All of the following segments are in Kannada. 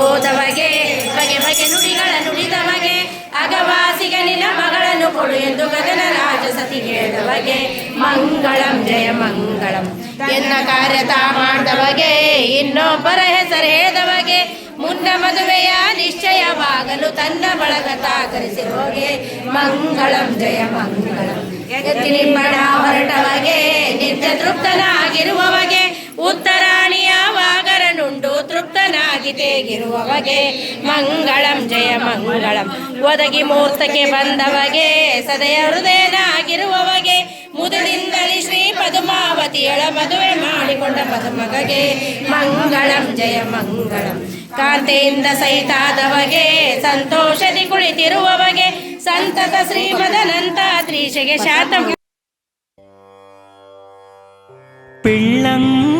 ಹೋದವಗೆ ಬಗೆ ಬಗೆ ನುಡಿಗಳ ನುಡಿದವಗೆ ಅಗವಾಸಿಗೆ ನಿನ್ನ ಮಗಳನ್ನು ಕೊಡು ಎಂದು ಗಗನ ರಾಜ ಸತಿ ಹೇಳಿದವಗೆ ಮಂಗಳಂ, ಜಯ ಮಂಗಳಂ. ಎನ್ನ ಕಾರ್ಯತ ಮಾಡಿದವಗೆ ಇನ್ನೊಬ್ಬರ ಹೆಸರು ಹೇಳಿದವಗೆ ಮುನ್ನ ಮದುವೆಯ ನಿಶ್ಚಯವಾಗಲು ತನ್ನ ಬಳಗ ತಾಕರಿಸಿರುವಗೆ ಮಂಗಳಂ, ಜಯ ಮಂಗಳಂ. ಎತ್ತಿನಿಂಬಣ ಹೊರಟವಗೆ ನಿತ್ಯ ತೃಪ್ತನಾಗಿರುವವಗೆ ತೃಪ್ತನಾಗಿ ತೇಗಿರುವವಗೆ. ಮಂಗಳಂ, ಜಯ ಮಂಗಳಂ. ಒದಗಿ ಮೂರ್ತಕ್ಕೆ ಬಂದವಗೆ, ಸದಯ ಹೃದಯನಾಗಿರುವವಗೆ. ಮುದದಿಂದಲಿ ಶ್ರೀ ಪದುಮಾವತಿಯಳ ಮದುವೆ ಮಾಡಿಕೊಂಡ ಪದುಮಗಗೆ. ಮಂಗಳಂ, ಜಯ ಮಂಗಳಂ. ಕಾಂತೆಯಿಂದ ಸಹಿತಾದವಗೆ ಸಂತೋಷದಿ ಕುಳಿತಿರುವವಗೆ. ಸಂತತ ಶ್ರೀಮದನಂತ ತ್ರೀಶೆಗೆ ಶಾತ. ಪಿಳ್ಳಂಗೋವಿಯ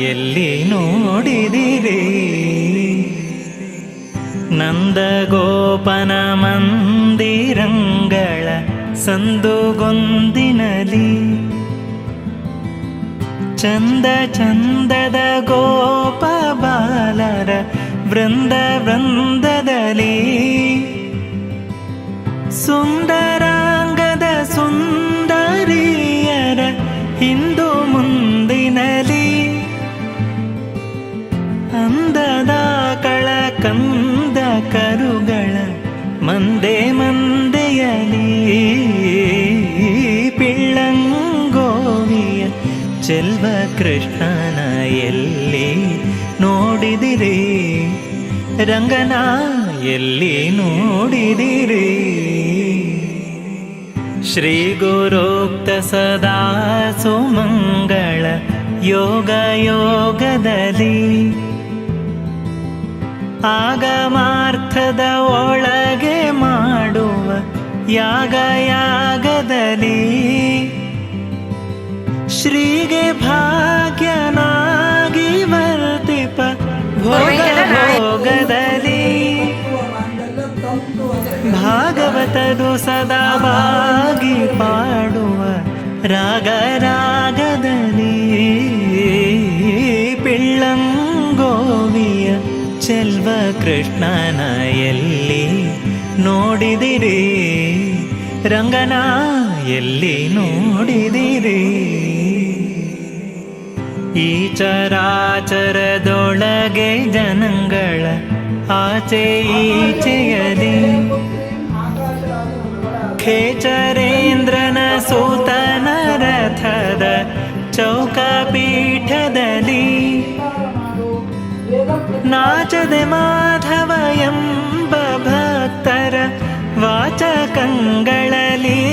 ಎಲ್ಲಿ ನೋಡಿದಿರಿ? ನಂದಗೋಪನ ಮಂದಿರಂಗಳ ಸಂದುಗೊಂದಿನಲಿ. ಚಂದ ಚಂದದ ಗೋಪ ಬಾಲರ ವೃಂದ ವೃಂದದಲ್ಲಿ. ಸುಂದರಾಂಗದ ಸುಂದರಿಯರ ಹಿಂದು ಕಂದ ಕರುಗಳ ಮಂದೆ ಮಂದೆಯಲಿ ಪಿಳ್ಳಂಗೋವಿಯ ಚೆಲ್ವ ಕೃಷ್ಣನ ಎಲ್ಲಿ ನೋಡಿದಿರಿ ರಂಗನ ಎಲ್ಲಿ ನೋಡಿದಿರಿ ಶ್ರೀ ಗುರೋಕ್ತ ಸದಾ ಸುಮಂಗಳ ಯೋಗ ಯೋಗದಲ್ಲಿ ಆಗಮಾರ್ಥದ ಒಳಗೆ ಮಾಡುವ ಯಾಗ ಯಾಗದಲ್ಲಿ ಶ್ರೀಗೆ ಭಾಗ್ಯನಾಗಿ ವರ್ತಿಪ ಭೋಗ ಭೋಗದಲ್ಲಿ. ಭಾಗವತದು ಸದಾ ಭಾಗಿ ಪಾಡುವ ರಾಗ ಚೆಲ್ವ ಕೃಷ್ಣನ ಎಲ್ಲಿ ನೋಡಿದಿರಿ? ರಂಗನ ಎಲ್ಲಿ ನೋಡಿದಿರಿ? ಈ ಚರಾಚರದೊಳಗೆ ಜನಗಳ ಆಚೆ ಈಚೆಯದಿ. ಖೇಚರೇಂದ್ರನ ಸೂತನ ರಥದ ಚೌಕಪೀಠದಲ್ಲಿ ನಾಚದೆ ಮಾಧವ ಎಂಬ ಭಕ್ತರ ವಾಚಕಂಗಳಲ್ಲಿ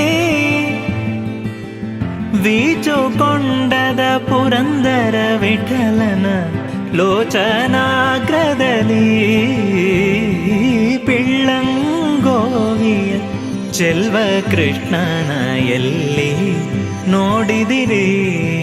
ವೀಚುಕೊಂಡದ ಪುರಂದರ ವಿಠಲನ ಲೋಚನಾಗ್ರದಲ್ಲಿ ಪಿಳ್ಳಂಗೋವಿಯ ಚೆಲ್ವ ಕೃಷ್ಣನ ಎಲ್ಲಿ ನೋಡಿದಿರಿ?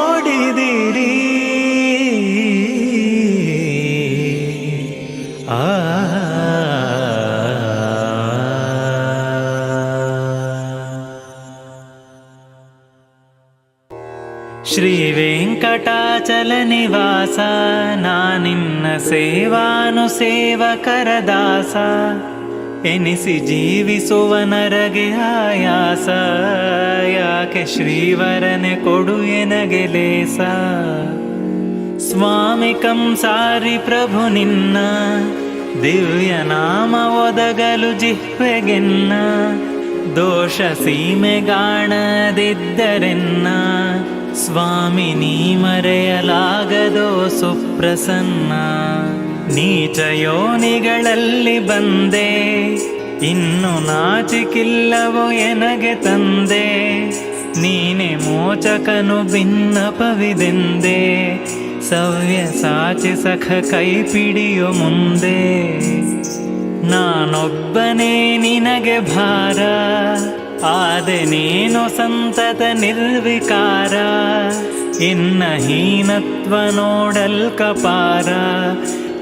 ವೆಂಕಟಾಚಲ ನಿವಾಸ ನಾನಿನ್ನ ಸೇವಾನು ಸೇವಕರ ದಾಸ. ಎನಿಸಿ ಜೀವಿಸುವ ನರಗೆ ಆಯಾಸ, ಯಾಕೆ ಶ್ರೀವರನೆ ಕೊಡು ಎನಗೆ ಲೇಸ. ಸ್ವಾಮಿ ಕಂಸಾರಿ ಪ್ರಭು ನಿನ್ನ, ದಿವ್ಯ ನಾಮ ಒದಗಲು ಜಿಹ್ವೆಗೆನ್ನ. ದೋಷ ಸೀಮೆಗಾಣದಿದ್ದರೆನ್ನ. ಸ್ವಾಮಿ, ನೀ ಮರೆಯಲಾಗದೋ ಸುಪ್ರಸನ್ನ. ನೀಚ ಯೋನಿಗಳಲ್ಲಿ ಬಂದೆ, ಇನ್ನು ನಾಚಿಕಿಲ್ಲವೋ ಎನಗೆ ತಂದೆ. ನೀನೆ ಮೋಚಕನು ಭಿನ್ನಪವಿದೆಂದೆ, ಸವ್ಯ ಸಾಚಿ ಸಖ ಕೈ ಮುಂದೆ. ನಾನೊಬ್ಬನೇ ನಿನಗೆ ಭಾರ. ಆದೆ ನೀನು ಸಂತತ ನಿರ್ವಿಕಾರ, ಇನ್ನ ಹೀನತ್ವ ನೋಡಲ್ಕಪಾರ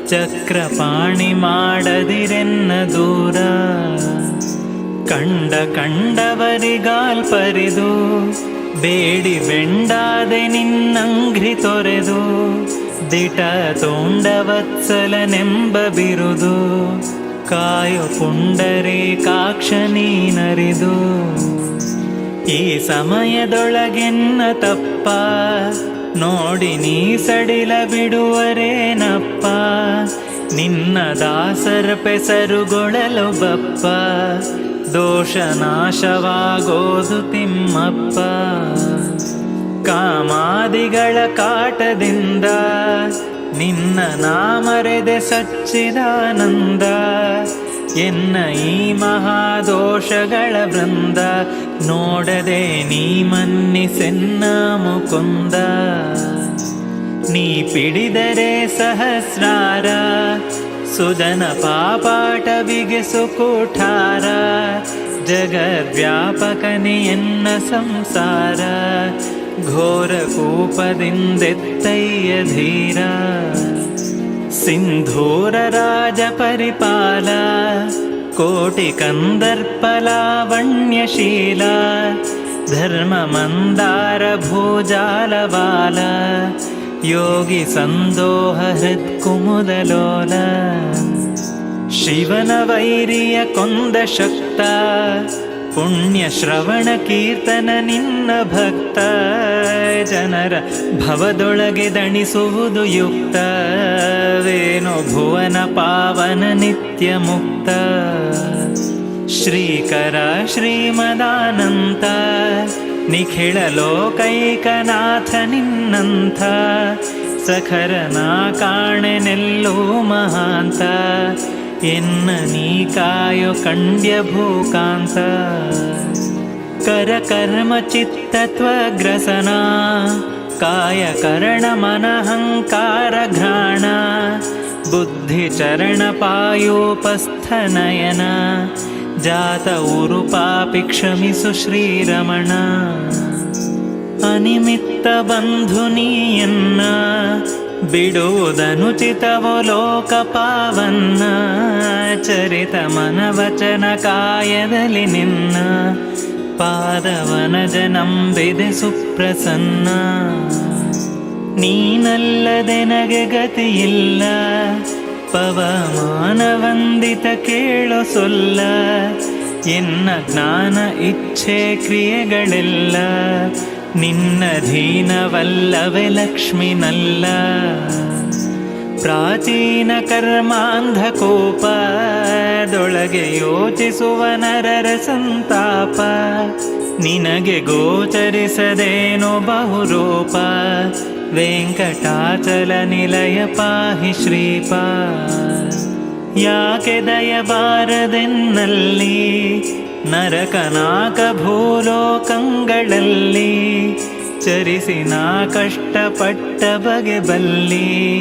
ಚಕ್ರಪಾಣಿ ಮಾಡದಿರೆನ್ನ ದೂರ. ಕಂಡ ಕಂಡವರಿಗಾಲ್ ಪರಿದು, ಬೇಡಿ ಬೆಂಡಾದೆ ನಿನ್ನಂಘ್ರಿ ತೊರೆದು, ದಿಟ ತೋಂಡವತ್ಸಲನೆಂಬ ಬಿರುದು. ಕಾಯು ನೀನರಿದು. ಈ ಸಮಯದೊಳಗೆನ್ನ ತಪ್ಪ, ನೋಡಿ ನೀ ಸಡಿಲ ಬಿಡುವರೇನಪ್ಪ ನಿನ್ನ ದಾಸರ ಪೆಸರುಗೊಳಲು ಬಪ್ಪ, ದೋಷ ನಾಶವಾಗೋದು ತಿಮ್ಮಪ್ಪ. ಕಾಮಾದಿಗಳ ಕಾಟದಿಂದ ನಿನ್ನ ನಾಮರೆದೆ ಸಚ್ಚಿದಾನಂದ, ಎನ್ನ ಈ ಮಹಾದೋಷಗಳ ಬೃಂದ ನೋಡದೆ ನೀ ಮನ್ನಿಸೆನ್ನ ಮುಕುಂದ. ನೀ ಪಿಡಿದರೆ ಸಹಸ್ರಾರ ಸುದನ ಪಾಪಾಟ ಬಿಗಿಸು ಕೂಠಾರ ಜಗದ್ವ್ಯಾಪಕನೆ ಸಂಸಾರ, ಘೋರ ಕೂಪದಿಂದೆತ್ತಯ್ಯ ीरा सिन्धूरराजपरिपाला। कोटिकन्दर्पलावण्यशीला। कन्दर्पलावण्यशीला योगिसन्दोहहृत्कुमुदलोल शिवनवैर्यकुन्दशक्ता। ಪುಣ್ಯ ಶ್ರವಣ ಕೀರ್ತನ ನಿನ್ನ ಭಕ್ತ. ಜನರ ಭವದೊಳಗೆ ದಣಿಸುವುದು ಯುಕ್ತ ವೇಣು ಭುವನ ಪಾವನ ನಿತ್ಯ ಮುಕ್ತ. ಶ್ರೀಕರ ಶ್ರೀಮದಾನಂತ ನಿಖಿಳ ಲೋಕೈಕನಾಥ ನಿನ್ನಂಥ. ಸಖರನ ಕಾಣೆನೆಲ್ಲೋ ಮಹಾಂತ. ಎನ್ನ ನೀ ಕಾಯೋ ಕಂಡ್ಯ ಭೂಕಾಂತ ಕರ ಕರ್ಮ ಚಿತ್ತತ್ವಗ್ರಸನ ಕಾಯ ಕರಣ ಮನಹಂಕಾರ ಘ್ರಾಣ ಬುದ್ಧಿ ಚರಣ ಬಿಡುವುದನುಚಿತವೋ ಲೋಕ ಪಾವನ್ನ. ಚರಿತ ಮನವಚನ ಕಾಯದಲ್ಲಿ ನಿನ್ನ. ಪಾದವನ ಜನಂಬಿದೆ ಸುಪ್ರಸನ್ನ. ನೀನಲ್ಲದೆನಗೆ ಗತಿಯಿಲ್ಲ. ಪವಮಾನ ವಂದಿತ ಕೇಳೋ ಸೊಲ್ಲ. ಎನ್ನ ಜ್ಞಾನ ಇಚ್ಛೆ ಕ್ರಿಯೆಗಳೆಲ್ಲ. ನಿನ್ನ ಧೀನವಲ್ಲವೇ ಲಕ್ಷ್ಮಿನಲ್ಲ. ಪ್ರಾಚೀನ ಕರ್ಮಾಂಧಕೋಪದೊಳಗೆ ಯೋಚಿಸುವ ನರರ ಸಂತಾಪ. ನಿನಗೆ ಗೋಚರಿಸದೇನೋ ಬಹುರೂಪ. ವೆಂಕಟಾಚಲ ನಿಲಯ ಪಾಹಿ ಶ್ರೀಪ. ಯಾಕೆ ದಯಬಾರದೆನ್ನಲ್ಲಿ ನರಕನಾಕ ಭೂಲೋಕಂಗಳಲ್ಲಿ ಚರಿಸಿ ನಾ ಕಷ್ಟಪಟ್ಟ ಬಗೆ ಬಲ್ಲಿ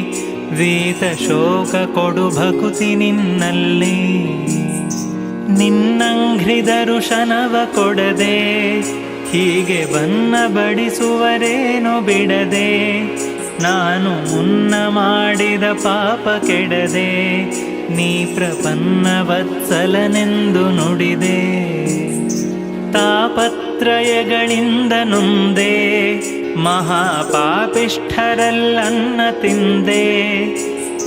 ವೀತ ಶೋಕ ಕೊಡು ಭಕುತಿ ನಿನ್ನಲ್ಲಿ. ನಿನ್ನಂಘ್ರಿದರು ದರುಶನವ ಕೊಡದೆ ಹೀಗೆ ಬನ್ನ ಬಡಿಸುವರೇನು ಬಿಡದೆ ನಾನು ಮುನ್ನ ಮಾಡಿದ ಪಾಪ ಕೆಡದೆ ನೀ ಪ್ರಪನ್ನ ವತ್ಸಲನೆಂದು ನುಡಿದೆ. ತಾಪತ್ರಯಗಳಿಂದ ನೊಂದೆ ಮಹಾಪಾಪಿಷ್ಠರಲ್ಲನ್ನ ತಿಂದೆ.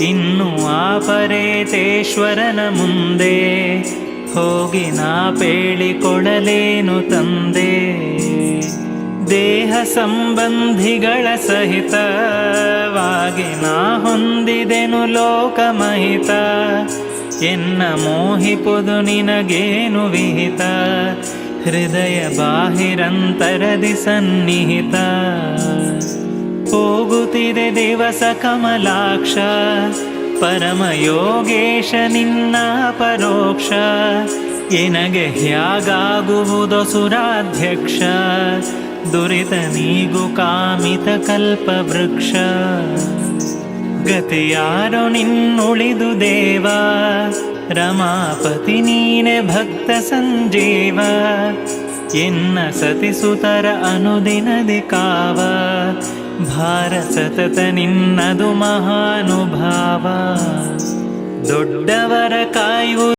ಇನ್ನು ಆಪರೇತೇಶ್ವರನ ಮುಂದೆ ಹೋಗಿ ನಾ ಪೇಳಿಕೊಡಲೇನು ತಂದೆ. ದೇಹ ಸಂಬಂಧಿಗಳ ಸಹಿತವಾಗಿ ನಾ ಹೊಂದಿದೆನು ಲೋಕಮಹಿತ. ಎನ್ನ ಮೋಹಿಪುದು ನಿನಗೇನು ವಿಹಿತ. ಹೃದಯ ಬಾಹಿರಂತರದಿ ಸನ್ನಿಹಿತ. ಹೋಗುತ್ತಿದೆ ದಿವಸ ಕಮಲಾಕ್ಷ. ಪರಮ ಯೋಗೇಶ ನಿನ್ನ ಪರೋಕ್ಷ. ಎನಗೆ ಹ್ಯಾಗಾಗುವುದು ಸುರಾಧ್ಯಕ್ಷ. ದುರಿತ ನೀಗು ಕಾಮಿತ ಕಲ್ಪ ವೃಕ್ಷ. ಗತಿಯಾರೋ ನಿನ್ನುಳಿದು ದೇವ, ರಮಾಪತಿ ನೀನೆ ಭಕ್ತ ಸಂಜೀವ. ಎನ್ನ ಸತಿಸುತರ ಅನುದಿನದಿ ಕಾವ, ಭಾರ ಸತತ ನಿನ್ನದು ಮಹಾನುಭಾವ. ದೊಡ್ಡವರ ಕಾಯುವುದು